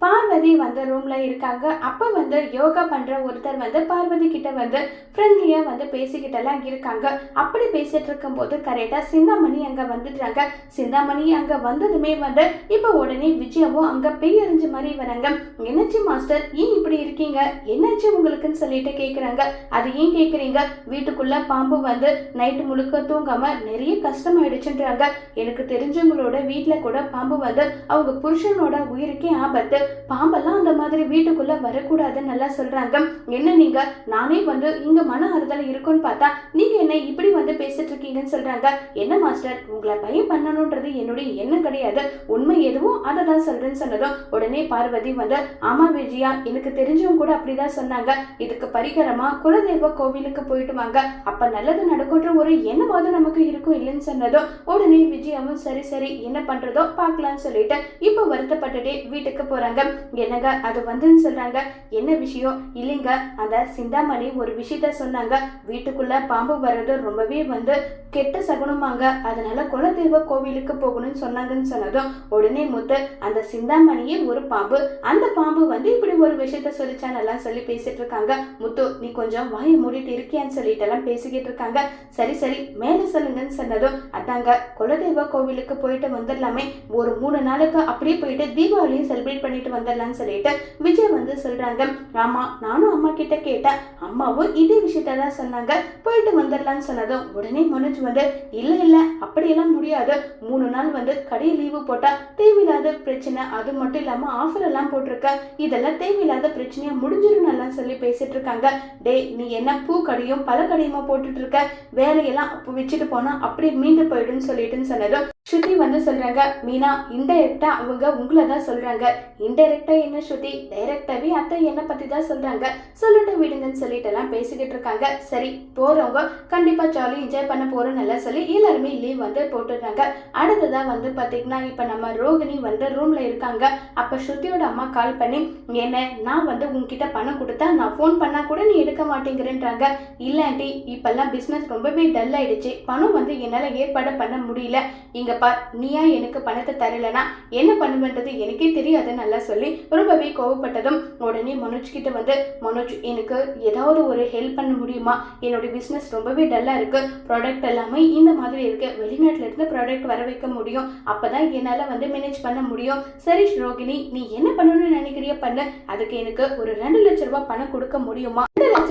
பார்வதி வந்து ரூம்ல இருக்காங்க. அப்போ வந்து யோகா பண்ற ஒருத்தர் வந்து பார்வதி கிட்ட வந்து ஃப்ரெண்ட்லியா வந்து பேசிக்கிட்டெல்லாம் இருக்காங்க. அப்படி பேசிட்டு இருக்கும்போது கரெக்டா சிந்தாமணி அங்க வந்துடுறாங்க. சிந்தாமணி அங்க வந்ததுமே வந்து இப்போ உடனே விஜயாவும் அங்க பெய் எறிஞ்ச மாதிரி வராங்க. என்னாச்சு மாஸ்டர் ஏன் இப்படி இருக்கீங்க? என்னாச்சு உங்களுக்குன்னு சொல்லிட்டு கேக்குறாங்க. அது ஏன் கேக்குறீங்க? வீட்டுக்குள்ள பாம்பு வந்து நைட்டு முழுக்க தூங்காம நிறைய கஷ்டமாயிடுச்சுன்றாங்க. எனக்கு தெரிஞ்சவங்களோட வீட்டில் கூட பாம்பு வந்து அவங்க புருஷனோட உயிருக்கே ஆபத்து. பாம்பெல்லாம் அந்த மாதிரி வீட்டுக்குள்ள வரக்கூடாதுன்னு நல்லா சொல்றாங்க. என்ன நீங்க? நானே வந்து இங்க மன ஆறுதல் இருக்குன்னு பார்த்தா நீங்க என்ன இப்படி வந்து பேசிட்டு இருக்கீங்கன்னு சொல்றாங்க. என்ன மாஸ்டர்? உங்களை பயம் பண்ணணுன்றது என்னுடைய எண்ணம் கிடையாது. உண்மை எதுவும் அதை தான் சொல்றேன்னு சொன்னதும் உடனே பார்வதி வந்து ஆமா விஜயா எனக்கு தெரிஞ்சவங்க கூட அப்படிதான் சொன்னாங்க. இதுக்கு பரிகரமா குலதெய்வ கோவிலுக்கு போயிட்டு வாங்க. அப்ப நல்லது நடக்குன்ற ஒரு எண்ணமாவது நமக்கு இருக்கும் இல்லைன்னு சொன்னதும் உடனே விஜயாவும் சரி சரி என்ன பண்றதோ பார்க்கலாம்னு சொல்லிட்டு இப்போ வருத்தப்பட்டுட்டே வீட்டுக்கு போறாங்க. என்னங்க அது வந்துன்னு சொல்றாங்க என்ன விஷயம்? இல்லைங்க. அந்த சிந்தாமணி ஒரு விஷயத்த சொன்னாங்க. வீட்டுக்குள்ள பாம்பு வர்றது ரொம்பவே வந்து கெட்ட சகுனமாங்க. அதனால குலதெய்வ கோவிலுக்கு போகணும்னு சொன்னாங்கன்னு சொன்னதும் உடனே முத்து அந்த சிந்தாமணியே ஒரு பாம்பு. அந்த பாம்பு வந்து இப்படி ஒரு விஷயத்த சொல்லிச்சானெல்லாம் சொல்லி பேசிட்டு இருக்காங்க. முத்து நீ கொஞ்சம் வாயை மூடிட்டு இருக்கியான்னு சொல்லிட்டு எல்லாம் பேசிக்கிட்டு இருக்காங்க. சரி சரி மேலே சொல்லுங்கன்னு சொன்னதும் அதாங்க குலதெய்வ கோவிலுக்கு போயிட்டு வந்துடலாமே. ஒரு மூணு நாளுக்கு அப்படியே போயிட்டு தீபாவளியும் செலிப்ரேட் பண்ணிட்டு வந்துடலாம்னு சொல்லிட்டு விஜய் வந்து சொல்றாங்க. ஆமா நானும் அம்மா கிட்ட கேட்டேன். அம்மாவும் இதே விஷயத்த தான் சொன்னாங்க. போயிட்டு வந்துடலான்னு சொன்னதும் உடனே மனோஜ் வந்து இல்லை இல்லை அப்படியெல்லாம் முடியாது. மூணு நாள் வந்து கடை லீவு போட்டா தேவையில்லாத பிரச்சனை. அது மட்டும் இல்லாமல் ஆஃபர் எல்லாம் போட்டிருக்க. இதெல்லாம் தேவையில்லாத பிரச்சனையாக முடிஞ்சிடும் எல்லாம் சொல்லி பேசிட்டு இருக்காங்க. டேய் நீ என்ன பூ கடையும் பல கடையுமா போட்டுட்டு இருக்க? வேலையெல்லாம் அப்போ வச்சுட்டு போனால் அப்படியே மீண்டு போயிடுன்னு சொல்லிட்டுன்னு சொன்னதும் ஸ்ருதி வந்து சொல்றாங்க மீனா இன்டைரக்டா அவங்க உங்களை தான் சொல்றாங்க. இன்டைரக்டா என்ன ஸ்ருதி? டைரக்டாவே அத்தை என்ன பத்தி தான் சொல்றாங்க. சொல்லிட்டு விடுங்கன்னு சொல்லிட்டு எல்லாம் பேசிக்கிட்டு இருக்காங்க. சரி போறவங்க கண்டிப்பா ஜாலி என்ஜாய் பண்ண போறோம் நல்லா சொல்லி எல்லாருமே லீவ் வந்து போட்டுடுறாங்க. அடுத்ததா வந்து பாத்தீங்கன்னா இப்ப நம்ம ரோகிணி வந்து ரூம்ல இருக்காங்க. அப்ப ஸ்ருதியோட அம்மா கால் பண்ணி என்ன நான் வந்து உங்ககிட்ட பணம் கொடுத்தா நான் ஃபோன் பண்ணா கூட நீ எடுக்க மாட்டேங்கிறேன்றாங்க. இல்லாட்டி இப்பெல்லாம் பிசினஸ் ரொம்பவே டல் ஆயிடுச்சு. பணம் வந்து என்னால ஏற்பாடு பண்ண முடியல. இங்க பார் நீயா எனக்கு பணத்தை தரலனா என்ன பண்ணுவேன்றது எனக்கே தெரியாது நல்லா சொல்லி. ரொம்பவே கோவப்பட்டதும் உடனே மனோஜ் கிட்ட வந்து மனோஜ் எனக்கு ஏதாவது ஒரு ஹெல்ப் பண்ண முடியுமா? என்னோட பிஸ்னஸ் ரொம்பவே டல்லாக இருக்கு. ப்ராடக்ட் எல்லாமே இந்த மாதிரி இருக்கு. வெளிநாட்டுல இருந்து ப்ராடக்ட் வர வைக்க முடியும். அப்பதான் என்னால் வந்து மேனேஜ் பண்ண முடியும். சரி ரோகிணி நீ என்ன பண்ணணும்னு நினைக்கிறிய பண்ணு. அதுக்கு எனக்கு ஒரு ரெண்டு லட்ச ரூபாய் பணம் கொடுக்க முடியுமா?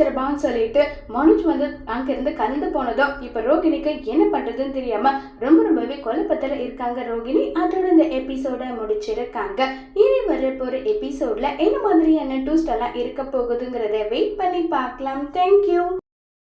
ரெண்டு சொல்லிட்டு மனோஜ் வந்து அங்கிருந்து கலந்து போனதும் இப்போ ரோகிணிக்கு என்ன பண்றதுன்னு தெரியாம ரொம்ப ரொம்பவே குழப்பத்துல இருக்காங்க ரோகிணி. அதோட இந்த எபிசோட முடிச்சிருக்காங்க. இனி வரப்போற எபிசோட்ல என்ன மாதிரியான டூஸ்ட் எல்லாம் இருக்க போகுதுங்கிறத வெயிட் பண்ணி பார்க்கலாம். தேங்க்யூ